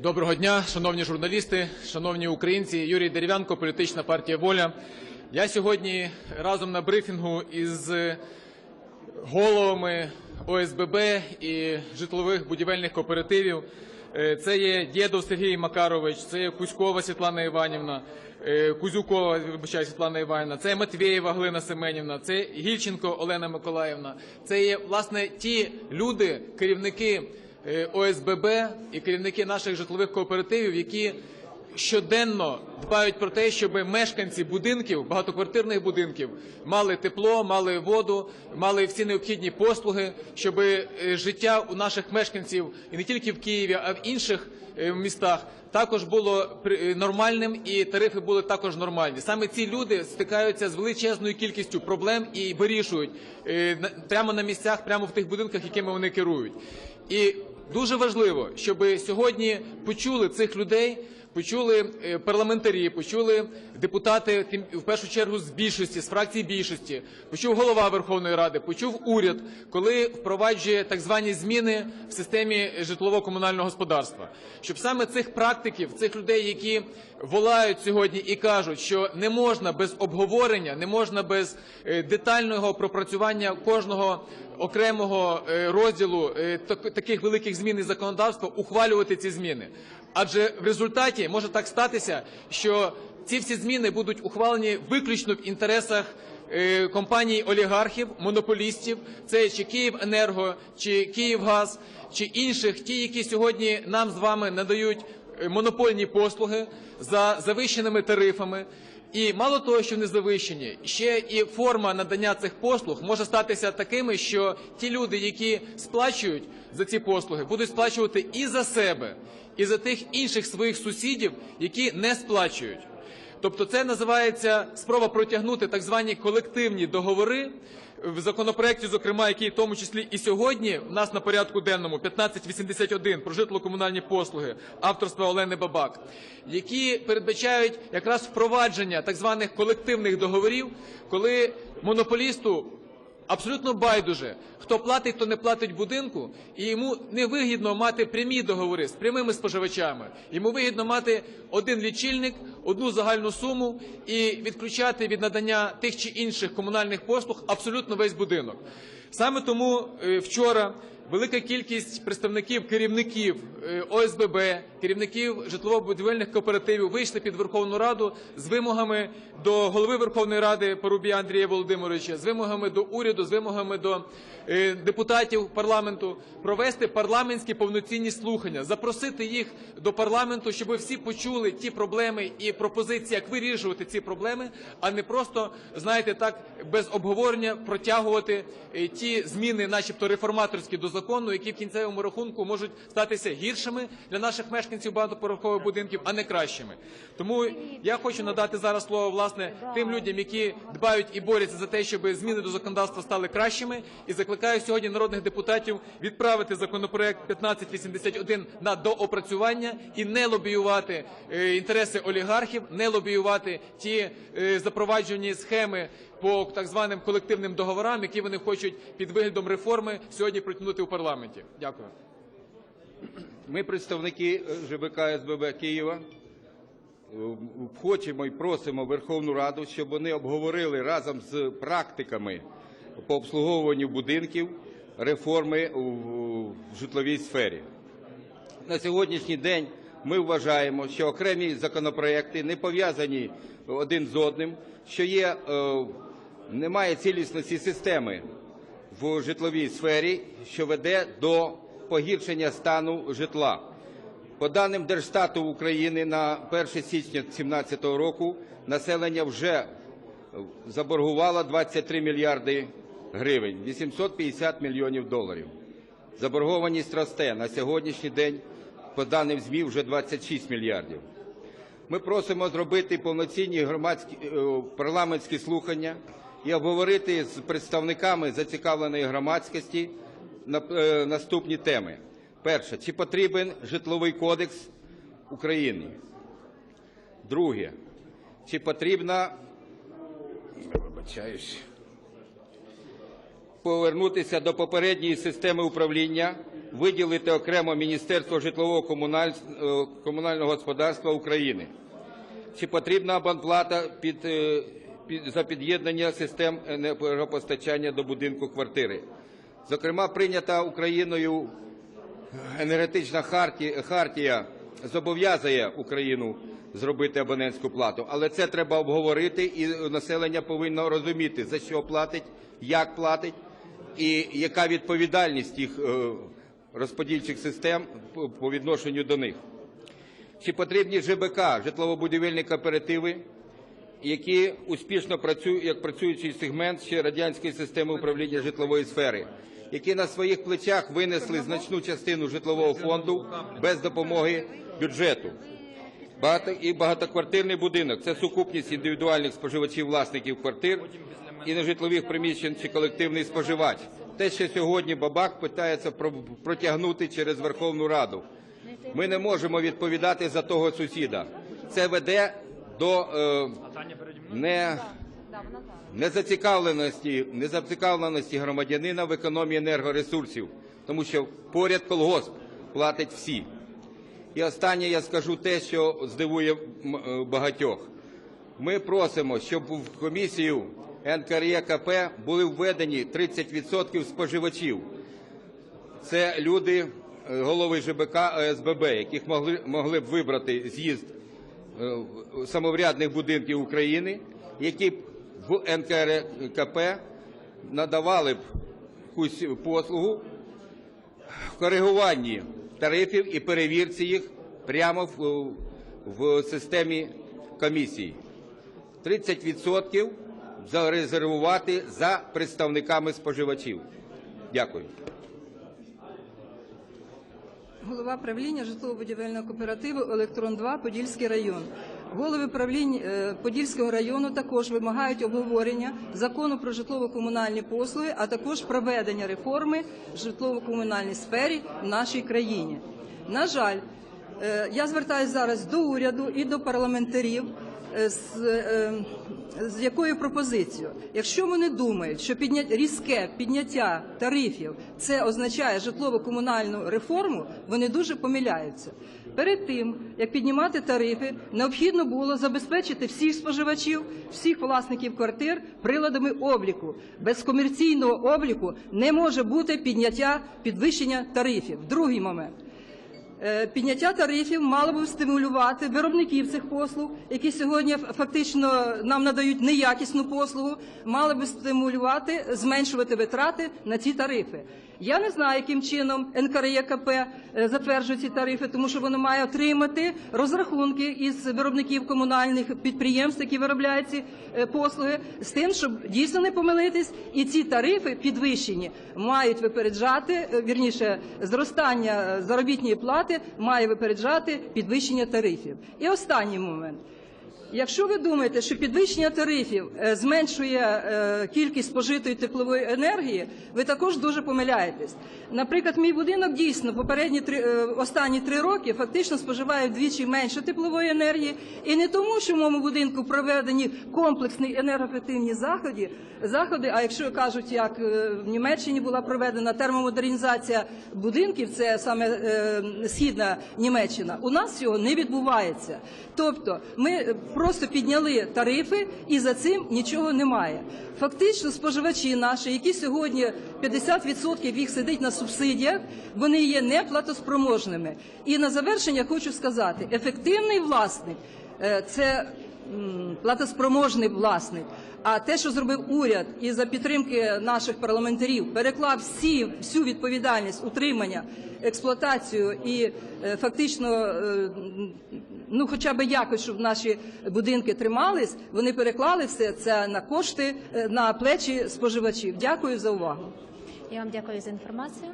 Доброго дня, шановні журналісти, шановні українці. Юрій Дерев'янко, політична партія Воля. Я сьогодні разом на брифінгу із головами ОСББ і житлових будівельних кооперативів. Е, Це є Дєдов Сергій Макарович, це є Кузькова Світлана Іванівна, е, Кузюкова, вибачаю, Світлана Іванівна, це Матвєєва Глина Семенівна, це Гільченко Олена Миколаївна. Це є, власне, ті люди, керівники ОСББ і керівники наших житлових кооперативів, які щоденно дбають про те, щоб мешканці будинків, багатоквартирних будинків, мали тепло, мали воду, мали всі необхідні послуги, щоб е, життя у наших мешканців і не тільки в Києві, а в інших е, містах також було е, нормальним і тарифи були також нормальні. Саме ці люди стикаються з величезною кількістю проблем і вирішують е, прямо на місцях, прямо в тих будинках, якими вони керують. І Дуже важливо, щоб сьогодні почули цих людей, почули е, парламентарі, почули депутати, в першу чергу з більшості, з фракції більшості, почув голова Верховної Ради, почув уряд, коли впроваджує так звані зміни в системі житлово-комунального господарства. Щоб саме цих практиків, цих людей, які волають сьогодні і кажуть, що не можна без обговорення, не можна без е, детального пропрацювання кожного окремого е, розділу таких великих змін і законодавства ухвалювати ці зміни. Адже в результаті може так статися, що ці всі зміни будуть ухвалені виключно в інтересах е, компаній олігархів, монополістів, це чи Київенерго, чи Київгаз, чи інших, ті, які сьогодні нам з вами надають е, монопольні послуги за завищеними тарифами. І мало того, що не завищені, ще і форма надання цих послуг може статися такими, що ті люди, які сплачують за ці послуги, будуть сплачувати і за себе, і за тих інших своїх сусідів, які не сплачують. Тобто це називається спроба протягнути так звані колективні договори в законопроекті, зокрема, який в тому числі і сьогодні в нас на порядку денному 1581 про житло-комунальні послуги авторства Олени Бабак, які передбачають якраз впровадження так званих колективних договорів, коли монополісту абсолютно байдуже, хто платить, хто не платить будинку, і йому не вигідно мати прямі договори з прямими споживачами. Йому вигідно мати один лічильник, одну загальну суму і відключати від надання тих чи інших комунальних послуг абсолютно весь будинок. Саме тому е, вчора велика кількість представників керівників е, ОСББ, керівників житлово-будівельних кооперативів вийшли під Верховну Раду з вимогами до голови Верховної Ради Порубія Андрія Володимировича, з вимогами до уряду, з вимогами до е, депутатів парламенту провести парламентські повноцінні слухання, запросити їх до парламенту, щоб всі почули ті проблеми і пропозиції, як вирішувати ці проблеми, а не просто знаєте так без обговорення протягувати е, ті зміни, начебто реформаторські до закону, які в кінцевому рахунку можуть статися гіршими для наших мешканців багатоповерхових будинків, а не кращими. Тому я хочу надати зараз слово власне тим людям, які дбають і борються за те, щоб зміни до законодавства стали кращими, і закликаю сьогодні народних депутатів відправити законопроект 1581 на доопрацювання і не лобіювати е, інтереси олігархів, не лобіювати ті е, запроваджені схеми по так званим колективним договорам, які вони хочуть під виглядом реформи сьогодні протягнути у парламенті. Дякую. Ми, представники е, ЖБК СББ Києва, е, хочемо і просимо Верховну Раду, щоб вони обговорили разом з практиками по обслуговуванню будинків реформи в житловій сфері. На сьогоднішній день ми вважаємо, що окремі законопроекти не пов'язані один з одним, що є, е, немає цілісності системи в житловій сфері, що веде до погіршення стану житла. По даним Держстату України на 1 січня 2017 року населення вже заборгувало 23 мільярди гривень, 850 мільйонів доларів. Заборгованість росте на сьогоднішній день, по даним ЗМІ, вже 26 мільярдів. Ми просимо зробити повноцінні громадські е, парламентські слухання і обговорити з представниками зацікавленої громадськості е, наступні теми. Перше, чи потрібен житловий кодекс України? Друге, чи вибачаюсь. повернутися до попередньої системи управління, виділити окремо Міністерство житлового е, комунального господарства України. Чи потрібна абонплата е, під, за під'єднання систем енергопостачання до будинку квартири? Зокрема, прийнята Україною енергетична хартія, зобов'язує Україну зробити абонентську плату, але це треба обговорити, і населення повинно розуміти, за що платить, як платить, і яка відповідальність їх е, розподільчих систем по відношенню до них. Чи потрібні ЖБК, житлово-будівельні кооперативи, які успішно працюють як працюючий сегмент ще радянської системи управління житлової сфери, які на своїх плечах винесли значну частину житлового фонду без допомоги бюджету. Багато і багатоквартирний будинок це сукупність індивідуальних споживачів власників квартир і нежитлових приміщень чи колективний споживач. Те, що сьогодні Бабак питається про- протягнути через Верховну Раду. Ми не можемо відповідати за того сусіда. Це веде до е, не, незацікавленості, незацікавленості громадянина в економії енергоресурсів, тому що поряд колгосп платить всі. І останнє я скажу те, що здивує е, багатьох. Ми просимо, щоб в комісію НКРЕКП були введені 30% споживачів. Це люди, е, голови ЖБК ОСББ, яких могли, могли б вибрати з'їзд самоврядних будинків України, які б в НКРКП надавали б якусь послугу в коригуванні тарифів і перевірці їх прямо в, в системі комісії. 30% зарезервувати за представниками споживачів. Дякую. Голова правління житлово-будівельного кооперативу Електрон-2 Подільський район. Голови правлінь е, Подільського району також вимагають обговорення закону про житлово-комунальні послуги, а також проведення реформи житлово-комунальній сфері в нашій країні. На жаль, е, я звертаюся зараз до уряду і до парламентарів з, е, з якою пропозицією? Якщо вони думають, що підня... різке підняття тарифів це означає житлово-комунальну реформу, вони дуже помиляються. Перед тим як піднімати тарифи, необхідно було забезпечити всіх споживачів, всіх власників квартир приладами обліку. Без комерційного обліку не може бути підняття підвищення тарифів. Другий момент. Е, Підняття тарифів мало би стимулювати виробників цих послуг, які сьогодні фактично нам надають неякісну послугу, мали би стимулювати, зменшувати витрати на ці тарифи. Я не знаю, яким чином НКРЕКП е, затверджує ці тарифи, тому що воно має отримати розрахунки із виробників комунальних підприємств, які виробляють ці е, послуги, з тим, щоб дійсно не помилитись, і ці тарифи підвищені мають випереджати, е, вірніше, зростання заробітної плати має випереджати підвищення тарифів. І останній момент. Якщо ви думаєте, що підвищення тарифів е, зменшує е, кількість спожитої теплової енергії, ви також дуже помиляєтесь. Наприклад, мій будинок дійсно попередні три е, останні три роки фактично споживає вдвічі менше теплової енергії, і не тому, що в моєму будинку проведені комплексні енергоефективні заходи, заходи. А якщо кажуть, як в Німеччині була проведена термомодернізація будинків, це саме східна Німеччина, у нас цього не відбувається. Тобто ми просто підняли тарифи, і за цим нічого немає. Фактично, споживачі наші, які сьогодні 50% їх сидить на субсидіях, вони є неплатоспроможними. І на завершення хочу сказати: ефективний власник е, це платоспроможний власник. А те, що зробив уряд, і за підтримки наших парламентарів переклав всі всю відповідальність утримання, експлуатацію і е, фактично, е, ну хоча б якось, щоб наші будинки тримались, вони переклали все це на кошти е, на плечі споживачів. Дякую за увагу. Я вам дякую за інформацію.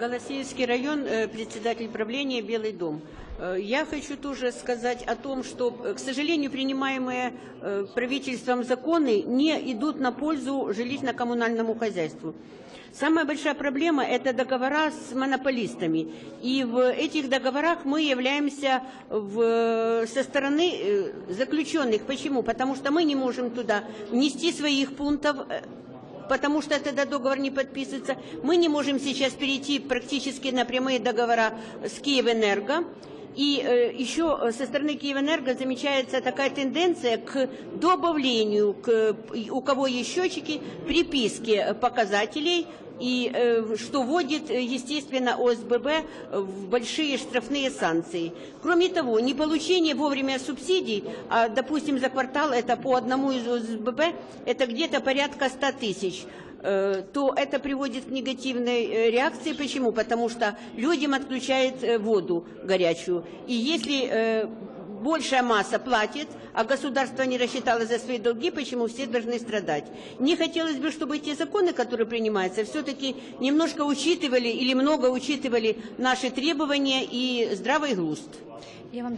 Голосеевский район, э, председатель правления «Белый дом». Э, Я хочу тоже сказать о том, что, э, к сожалению, принимаемые э, правительством законы не идут на пользу жилищно-коммунальному хозяйству. Самая большая проблема – это договора с монополистами. И в этих договорах мы являемся в, со стороны э, заключенных. Почему? Потому что мы не можем туда внести своих пунктов э, потому что тогда договор не подписывается. Мы не можем сейчас перейти практически на прямые договора с Киевэнерго. И э, еще э, со стороны Киевэнерго замечается такая тенденция к добавлению, к, у кого есть счетчики, приписки показателей, и э, что вводит, э, естественно, ОСББ в большие штрафные санкции. Кроме того, не получение вовремя субсидий, а, допустим, за квартал это по одному из ОСББ, это где-то порядка 100 тысяч э, То это приводит к негативной э, реакции. Почему? Потому что людям отключают э, воду горячую. И если э, большая масса платит, а государство не рассчитало за свои долги, почему все должны страдать. Не хотелось бы, чтобы эти законы, которые принимаются, все-таки немножко учитывали или много учитывали наши требования и здравый вам